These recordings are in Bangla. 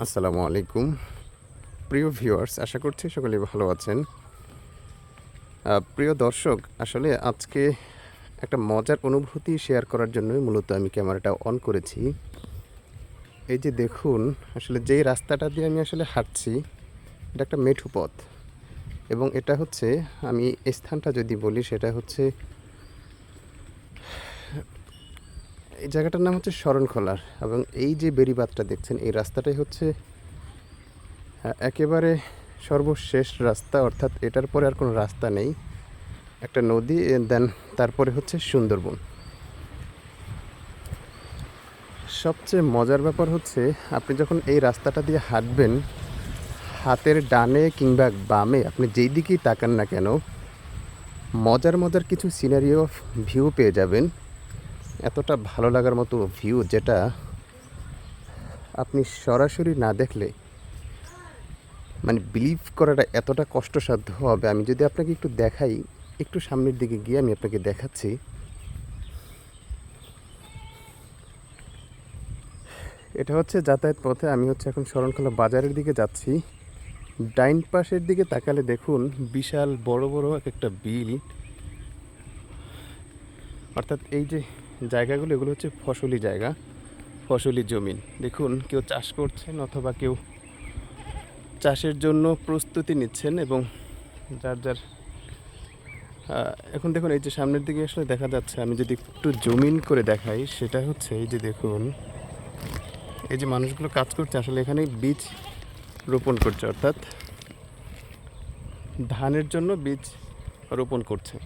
আসসালামু আলাইকুম। প্রিয় ভিউয়ার্স, আশা করছি সকলে ভালো আছেন। প্রিয় দর্শক, আসলে আজকে একটা মজার অনুভূতি শেয়ার করার জন্যই মূলত আমি ক্যামেরাটা অন করেছি। এই যে দেখুন, আসলে যেই রাস্তাটা দিয়ে আমি আসলে হাঁটছি, এটা একটা মেঠু পথ। এবং এটা হচ্ছে, আমি স্থানটা যদি বলি, সেটা হচ্ছে এই জায়গাটার নাম হচ্ছে শরণখোলার এবং এই যে বেড়িবাঁধটা দেখছেন, এই রাস্তাটাই হচ্ছে একেবারে সর্বশেষ রাস্তা, অর্থাৎ এটার পরে আর কোনো রাস্তা নেই। একটা নদী দেন তারপরে হচ্ছে সুন্দরবন। সবচেয়ে মজার ব্যাপার হচ্ছে, আপনি যখন এই রাস্তাটা দিয়ে হাঁটবেন, হাতের ডানে কিংবা বামে, আপনি যেই দিকেই তাকান না কেন, মজার মজার কিছু সিনারিও ভিউ পেয়ে যাবেন। এতটা ভালো লাগার মতো ভিউ যেটা আপনি সরাসরি না দেখলে মানে বিলিভ করাটা এতটা কষ্টসাধ্য হবে। আমি যদি আপনাকে একটু দেখাই, একটু সামনের দিকে গিয়ে আমি আপনাকে দেখাচ্ছি। এটা হচ্ছে যাতায়াত পথে। আমি হচ্ছে এখন শরণখোলা বাজারের দিকে যাচ্ছি। ডাইন পাশের দিকে তাকালে দেখুন বিশাল বড় বড় এক একটা বিল। অর্থাৎ এই যে জায়গাগুলো, এগুলো হচ্ছে ফসলি জায়গা, ফসলি জমিন দেখুন, কেউ চাষ করছেন অথবা কেউ চাষের জন্য প্রস্তুতি নিচ্ছেন এবং যার যার এখন দেখুন, এই যে সামনের দিকে আসলে দেখা যাচ্ছে, আমি যদি একটু জমিন করে দেখাই, সেটা হচ্ছে এই যে দেখুন, এই যে মানুষগুলো কাজ করছে, আসলে এখানে বীজ রোপণ করছে, অর্থাৎ ধানের জন্য বীজ রোপণ করছে।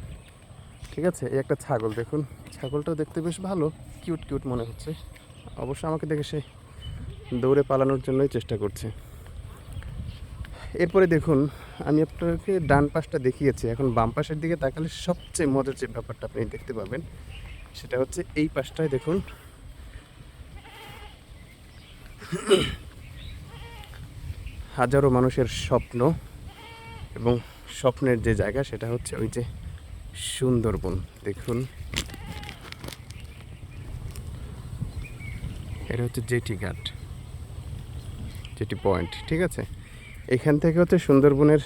ঠিক আছে? এই একটা ছাগল দেখুন। ছাগলটাও দেখতে বেশ ভালো। কিউট কিউট মনে হচ্ছে। অবশ্য আমাকে দেখে সে দৌড়ে পালানোর জন্যই চেষ্টা করছে। এরপরে দেখুন, আমি আপনাকে ডান পাশটা দেখিয়েছি। এখন বাম পাশের দিকে তাকালে সবচেয়ে মজার যে ব্যাপারটা আপনি দেখতে পাবেন, সেটা হচ্ছে এই পাশটায় দেখুন। হাজারো মানুষের স্বপ্ন এবং স্বপ্নের যে জায়গা, সেটা হচ্ছে ওই যে সুন্দরবন, দেখুন। এটা হচ্ছে জেটি ঘাট, জেটি পয়েন্ট, ঠিক আছে? এখান থেকে হচ্ছে সুন্দরবনের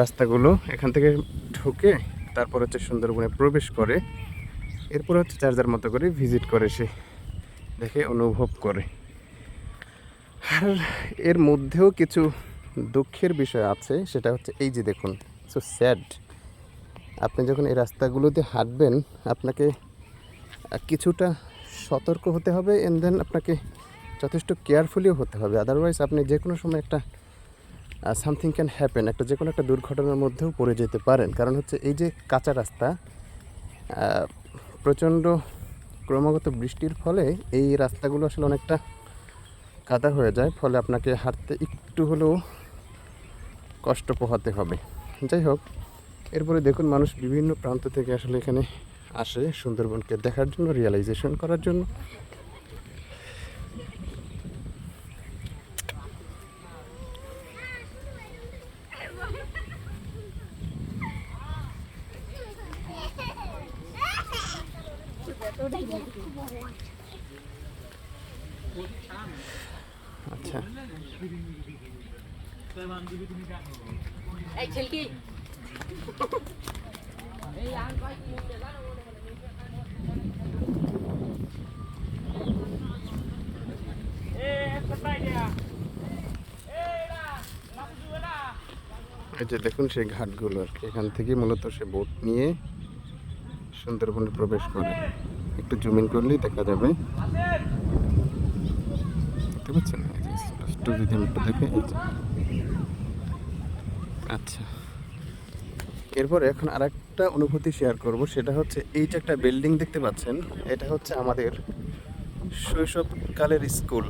রাস্তাগুলো, এখান থেকে ঢুকে তারপর হচ্ছে সুন্দরবনে প্রবেশ করে, এরপর হচ্ছে যার যার মতো করে ভিজিট করে সে, দেখে, অনুভব করে। আর এর মধ্যেও কিছু দুঃখের বিষয় আছে, সেটা হচ্ছে এই যে দেখুন সো স্যাড আপনি যখন এই রাস্তাগুলোতে হাঁটবেন, আপনাকে কিছুটা সতর্ক হতে হবে এন্ড দেন আপনাকে যথেষ্ট কেয়ারফুলিও হতে হবে। আদারওয়াইজ আপনি যে কোনো সময় একটা সামথিং ক্যান হ্যাপেন একটা যে কোনো একটা দুর্ঘটনার মধ্যেও পড়ে যেতে পারেন। কারণ হচ্ছে এই যে কাঁচা রাস্তা প্রচণ্ড ক্রমাগত বৃষ্টির ফলে এই রাস্তাগুলো আসলে অনেকটা কাদা হয়ে যায়, ফলে আপনাকে হাঁটতে একটু হলেও কষ্ট পোহাতে হবে। যাই হোক এরপরে দেখুন মানুষ বিভিন্ন প্রান্ত থেকে আসলে এখানে আসে সুন্দরবনকে দেখার জন্য রিয়েলাইজেশন করার জন্য। আচ্ছা। এই যে দেখুন সেই ঘাটগুলো আর কি। এখান থেকে মূলত সে বোট নিয়ে সুন্দরবনে প্রবেশ করে। একটু জুমিন করলেই দেখা যাবে। আচ্ছা। এরপর এখন আরেকটা অনুভূতি শেয়ার করব, সেটা হচ্ছে এই যে একটা বিল্ডিং দেখতে পাচ্ছেন, এটা হচ্ছে আমাদের শৈশবকালের স্কুল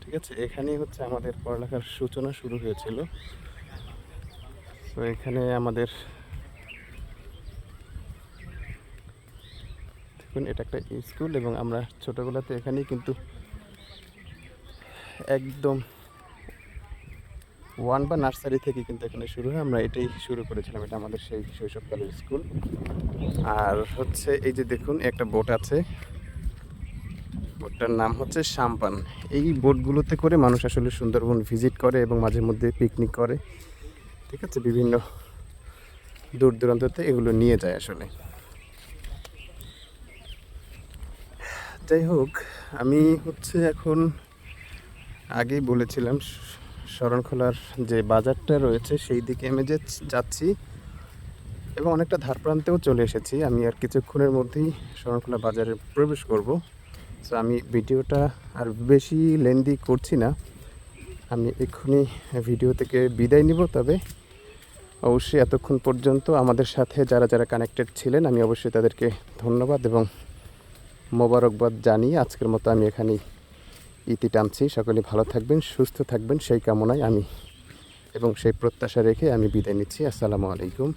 ঠিক আছে, এখানেই হচ্ছে আমাদের পড়ালেখার সূচনা শুরু হয়েছিল। তো এখানে আমাদের দেখুন, এটা একটা স্কুল এবং আমরা ছোটোবেলাতে এখানেই কিন্তু একদম ওয়ান বা নার্সারি থেকে কিন্তু এখানে শুরু হয়। আমরা এটাই শুরু করেছিলাম, এটা আমাদের সেই শৈশবকালের স্কুল। আর হচ্ছে এই যে দেখুন, একটা বোট আছে। বোটটার নাম হচ্ছে সাম্পান। এই বোটগুলোতে করে মানুষ আসলে সুন্দরবন ভিজিট করে এবং মাঝে মধ্যে পিকনিক করে। ঠিক আছে? বিভিন্ন দূর দূরান্ততে এগুলো নিয়ে যায় আসলে। যাই হোক, আমি হচ্ছে এখন আগেই বলেছিলাম শরণখোলার যে বাজারটা রয়েছে, সেই দিকে আমি যে যাচ্ছি এবং অনেকটা ধার প্রান্তেও চলে এসেছি, আমি আর কিছুক্ষণের মধ্যেই শরণখোলা বাজারে প্রবেশ করব। তো আমি ভিডিওটা আর বেশি লেন্দি করছি না। আমি এক্ষুনি ভিডিও থেকে বিদায় নিব, তবে অবশ্যই এতক্ষণ পর্যন্ত আমাদের সাথে যারা যারা কানেক্টেড ছিলেন, আমি অবশ্যই তাদেরকে ধন্যবাদ এবং মোবারকবাদ জানিয়ে আজকের মতো আমি এখানেই ইতি টানছি। সকলে ভালো থাকবেন, সুস্থ থাকবেন, সেই কামনায় আমি এবং সেই প্রত্যাশা রেখে আমি বিদায় নিচ্ছি। আসসালামু আলাইকুম।